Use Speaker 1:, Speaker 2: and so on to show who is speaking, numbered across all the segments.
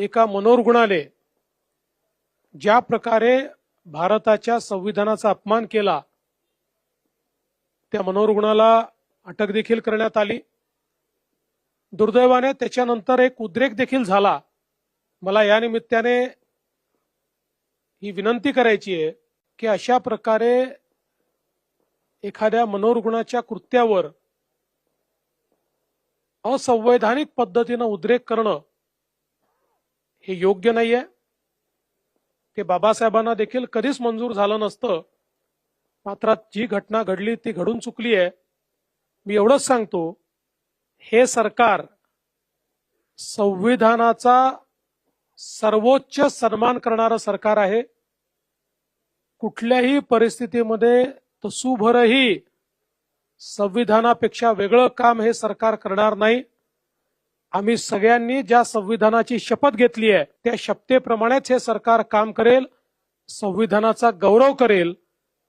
Speaker 1: एका मनोरुग्णाने ज्या प्रकारे भारताच्या संविधानाचा अपमान केला त्या मनोरुग्णाला अटक देखील करण्यात आली. दुर्दैवाने त्याच्यानंतर एक उद्रेक देखील झाला. मला या निमित्ताने ही विनंती करायची आहे की अशा प्रकारे एखाद्या मनोरुग्णाच्या कृत्यावर असंवैधानिक पद्धतीनं उद्रेक करणं हे योग्य नाहीये. ते बाबासाहेबांना देखील कधीच मंजूर झालं नसतं. मात्र जी घटना घडली ती घडून चुकली आहे. मी एवढंच सांगतो हे सरकार संविधानाचा सर्वोच्च सन्मान करणारं सरकार आहे. कुठल्याही परिस्थितीमध्ये तसूभरही संविधानापेक्षा वेगळं काम हे सरकार करणार नाही. आम्ही सगळ्यांनी ज्या संविधानाची शपथ घेतली आहे त्या शपथेप्रमाणेच हे सरकार काम करेल संविधानाचा गौरव करेल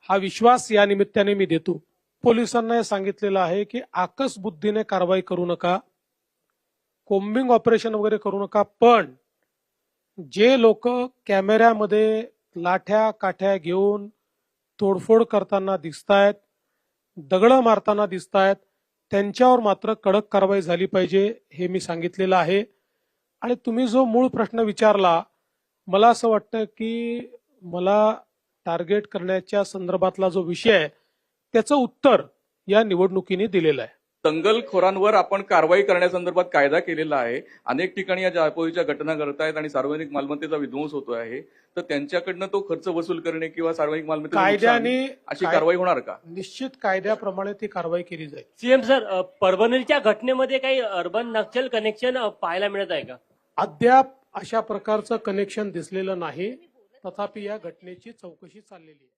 Speaker 1: हा विश्वास या निमित्ताने मी देतो. पोलिसांना हे सांगितलेलं आहे की आकस बुद्धीने कारवाई करू नका कोम्बिंग ऑपरेशन वगैरे करू नका पण जे लोक कॅमेऱ्यामध्ये लाठ्या काठ्या घेऊन तोडफोड करताना दिसतायत दगड मारताना दिसतायत त्यांच्यावर मात्र कडक कारवाई झाली पाहिजे हे मी सांगितलेलं आहे. आणि तुम्ही जो मूळ प्रश्न विचारला मला असं वाटतं की मला टार्गेट करण्याच्या संदर्भातला जो विषय आहे त्याचं उत्तर या निवडणुकीने दिलेलं आहे.
Speaker 2: दंगलखोरांवर आपण कारवाई करण्यासंदर्भात कायदा केलेला आहे. अनेक ठिकाणी या जाळपोळीच्या घटना घडत आहेत आणि सार्वजनिक मालमत्तेचा विध्वंस होतो आहे. तर त्यांच्याकडनं तो खर्च वसूल करणे किंवा सार्वजनिक मालमत्तेचं नुकसान,
Speaker 1: कायद्याने
Speaker 2: अशी कारवाई होणार का?
Speaker 1: निश्चित कायद्याप्रमाणे ती कारवाई केली जाईल.
Speaker 3: सीएम सर परभणीच्या घटनेमध्ये काही अर्बन नक्षल कनेक्शन पाहायला मिळत आहे का?
Speaker 1: अद्याप अशा प्रकारचं कनेक्शन दिसलेलं नाही. तथापि या घटनेची चौकशी चाललेली आहे.